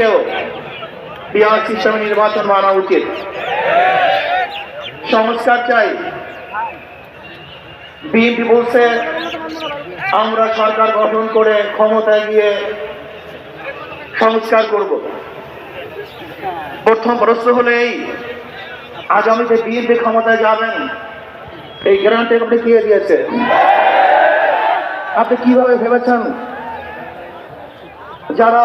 বিএনপিকেও বিহার সিস্টেমে নির্বাচন মানা উচিত। সংস্কার চাই। বিএনপি বলছে, আমরা সরকার গঠন করে ক্ষমতায় গিয়ে সংস্কার করব। প্রথম প্রশ্ন হলো এই, আগামীতে বিএনপি ক্ষমতায় যাবেন? এই গ্যারান্টি আপনি কে দিয়েছে আপনি কীভাবে ভেবেছেন? যারা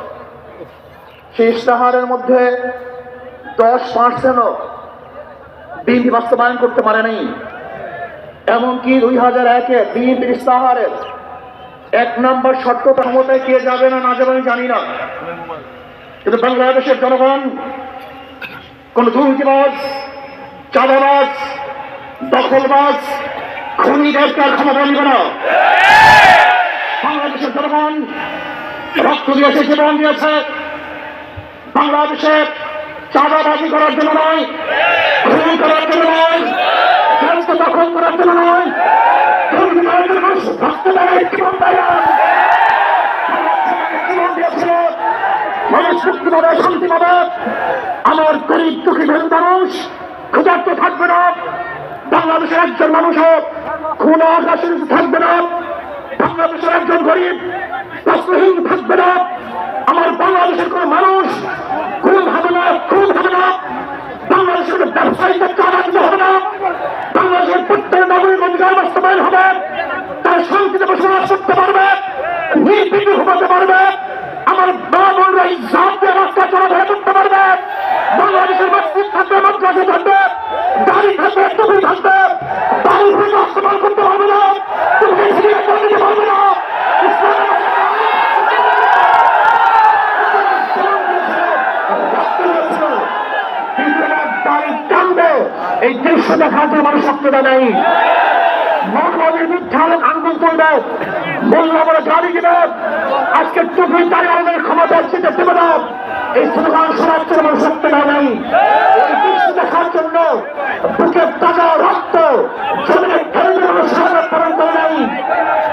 সেই ইশতেহারের মধ্যে দশ পার্সেন্টও বিএনপি বাস্তবায়ন করতে পারে নাই। এমনকি দুই হাজার একে বিএনপি ইশতেহারের এক নম্বর শর্ত ক্ষমতায় কে যাবে না না যাবে আমি জানি না। কিন্তু বাংলাদেশের জনগণ, কোন দুর্নীতিবাজ, চাঁদাবাজ, দখলবাজ খনিদেরকার ক্ষমতা নিবে না। বাংলাদেশের জনগণ রক্ত দিয়েছে জীবন দিয়েছে। বাংলাদেশে চাঁদাবাজি করার জন্য নয়, খুন করার জন্য নয় দেশ দখল করার জন্য নয় মানুষ আমার গরিব দুঃখী গরিব মানুষ ক্ষুধার্ত থাকবে না। বাংলাদেশের একজন মানুষও খুন আকাশের থাকবে না। বাংলাদেশের একজন গরিব থাকবে না। আমার বাংলাদেশের কোন মানুষ খুন হবে না, খুন হবে না। বাংলাদেশের কোন ব্যবসায়ীদের দিতে হবে না। বাংলাদেশের প্রত্যেক নাগরিক অধিকার বাস্তবায়ন হবে। তারা শান্তিতে বসবাস করতে পারবে, নির্বিঘ্ন ঘুমাতে পারবে। আমার মা বোনরা এই জাতীয় রাস্তা চলাফেরা করতে পারবে। বাংলাদেশের মসজিদ থাকবে মাদ্রাসা থাকবে গাড়ি থাকবে টুপি থাকবে, বাড়ি থেকে অস্ত্রপাল করতে পারবে না তুমি সিরিয়াস করে দিতে পারবে না ইসলামের দেখার জন্য মানুষ সক্রিয়তা নেই। মহানবীর মিথ্যা আন্দোলন করবে আজকে টুপি তাই আমাদের ক্ষমতা ছিটে দেবে এই স্লোগান শোনার জন্য মানুষ সক্রিয়তা নেই। দেখার জন্য পালন করে নেই।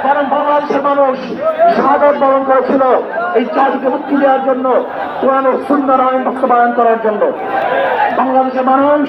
কারণ বাংলাদেশের মানুষ শাহাদ পালন করেছিল এই জাতিকে মুক্তি দেওয়ার জন্য ও সুন্দর আইন বাস্তবায়ন করার জন্য। বাংলাদেশের মানুষ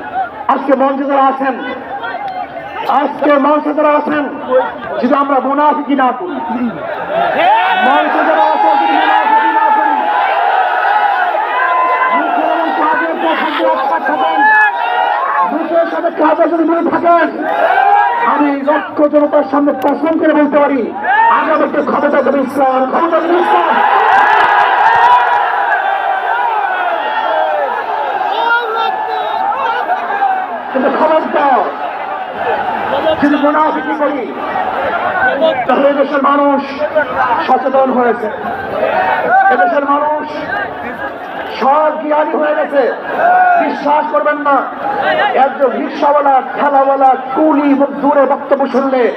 আজকে মঞ্চে যারা আছেন, আজকে মঞ্চে যারা আছেন, যদি আমরা মোনাফিকি না করি, মঞ্চে যারা আছেন যদি মোনাফিকি না থাকেন, আমি লক্ষ জনতার সামনে কসম করে বলতে পারি, আগামীতে ক্ষমতা দেবে ইসলাম? ক্ষমতা কিন্তু খবরদার যদি মোনাফিকি করি। তাহলে দেশের মানুষ সচেতন হয়েছে। এদেশের মানুষ সব জ্ঞানী হয়ে গেছে। বিশ্বাস করবেন না। একজন রিক্সাওয়ালা, ঠেলাওয়ালা, কুলি দূরে বক্তব্য শুনলে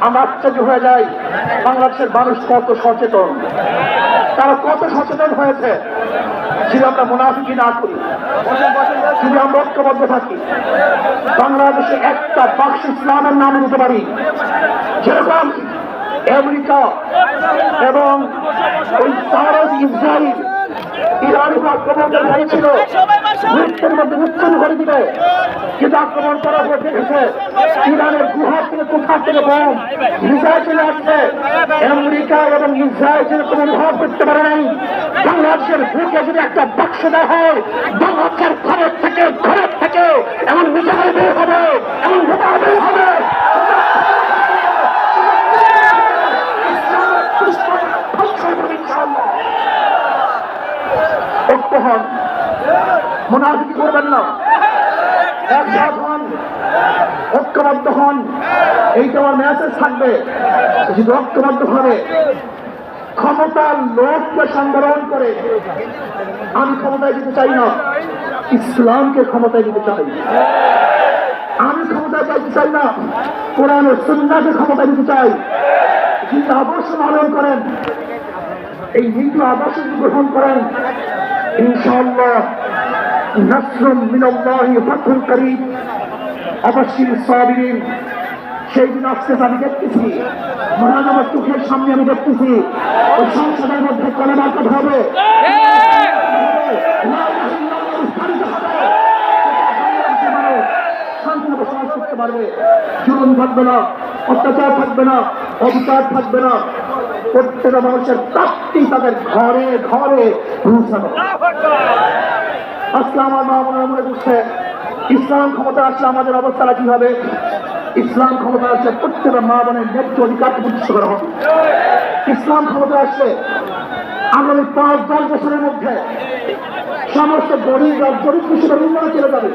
আমরা আশ্চর্য হয়ে যাই। বাংলাদেশের মানুষ কত সচেতন। তারা কত সচেতন হয়েছে? যদি আমরা মুনাফিকি না করি শুধু আমরা ঐক্যবদ্ধ থাকি বাংলাদেশে একটা বাক্স ইসলামের নাম নিতে পারি। যেরকম আমেরিকা এবং ওই তারস ইসরায়েল ইরানি আক্রমণ হয়েছিল মৃত্যুর মধ্যে মৃত্যু করে দিবে। কিন্তু আক্রমণ করা হয়ে দেখেছে ইরানের গুহা থেকে কোথা থেকে বোম? মিসাইল চলে আসছে। আমেরিকা এবং কোনো অনুভব করতে পারে নাই। বাংলাদেশের যদি একটা বাক্স দেওয়া হয়, বাংলাদেশের ঘরের থেকে ঘরের থেকে এমন বের হবে, এমন বের হবে। করবেন না। একসাথ হন। ঐক্যবদ্ধ হন। আমার মেসেজ থাকবে। যদি ঐক্যবদ্ধ হবে। ক্ষমতার লোককে সংগ্রহণ করে। আমি ক্ষমতায় দিতে চাই না। ইসলামকে ক্ষমতায় দিতে চাই। আমি ক্ষমতায় চাইতে চাই না। কোরআন ও ক্ষমতায় দিতে চাই। কিন্তু আদর্শ পালন করেন। এই নীতি আদর্শ গ্রহণ করেন। ইনশাআল্লাহ নাসরুম মিনাল্লাহি ফাতহুল করিম। অবশ্যই সাবিরিন, সেই দিন আসতেছে আমি দেখতেছি। মহান আমার সামনে আমি দেখতেছি। ওই সংসদের মধ্যে কলেমার কথা হবে। জুলুম থাকবে না, অত্যাচার থাকবে না, অবিচার থাকবে না। প্রত্যেকটা মানুষের তাদের ঘরে ঘরে পৌঁছানো আজকে আমার মা মনে মনে করছে, ইসলাম ক্ষমতা আসলে আমাদের অবস্থাটা কি হবে ইসলাম ক্ষমতা আসলে প্রত্যেকটা মা বোনের ন্যায্য অধিকারকে প্রতিষ্ঠা করা হবে। ইসলাম ক্ষমতা আসলে আগামী পাঁচ, দশ বছরের মধ্যে সমস্ত গরিব আর দরিদ্র সেটা নির্মাণে চলে যাবে।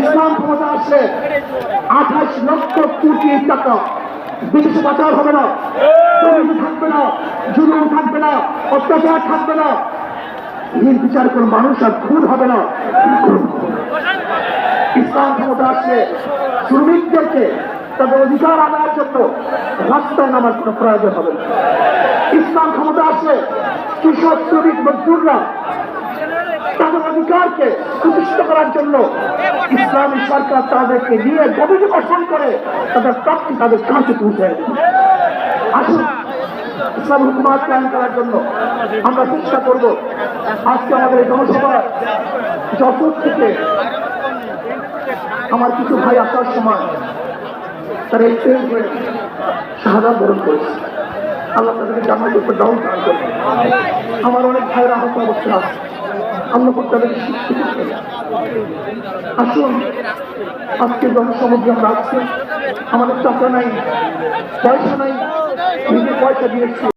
ইসলাম ক্ষমতা আসলে আঠাশ লক্ষ কোটি টাকা। বিদেশে পাচার হবে না থাকবে না, জুলুম থাকবে না, অত্যাচার থাকবে না। এই বিচার কোন মানুষ আর খুন হবে না। ইসলাম ক্ষমতা আসলে শ্রমিকদেরকে তাদের অধিকার আদায়ের জন্য রাস্তায় নামার কোনো প্রয়োজন হবে ইসলাম ক্ষমতা আসলে কৃষক, শ্রমিক, মজদুররা তাদের অধিকারকে প্রতিষ্ঠা করার জন্য ইসলামী সরকার তাদেরকে নিয়ে গভীর গঠন করে তাদের প্রাপ্তি, তাদের কাছে পৌঁছে আসুন ইসলাম হুকুমাত কায়ন করার জন্য আমরা চেষ্টা করব আজকে আমাদের এই জনসভা যশোর থেকে আমার কিছু ভাই আসার সময় তারা এই ট্রেন হয়ে শাহাদা বরণ করেছে। আল্লাহ তাদেরকে জানার উপর ডাউন দান করবে আমার অনেক ভাইরা আহত অবস্থা আছে। আল্লাহ তাদেরকে শিক্ষিত আসুন, আজকে জনসমুদ্রে আমরা আসছি আমাদের টাকা নাই, পয়সা নাই পয়সা দিয়েছি।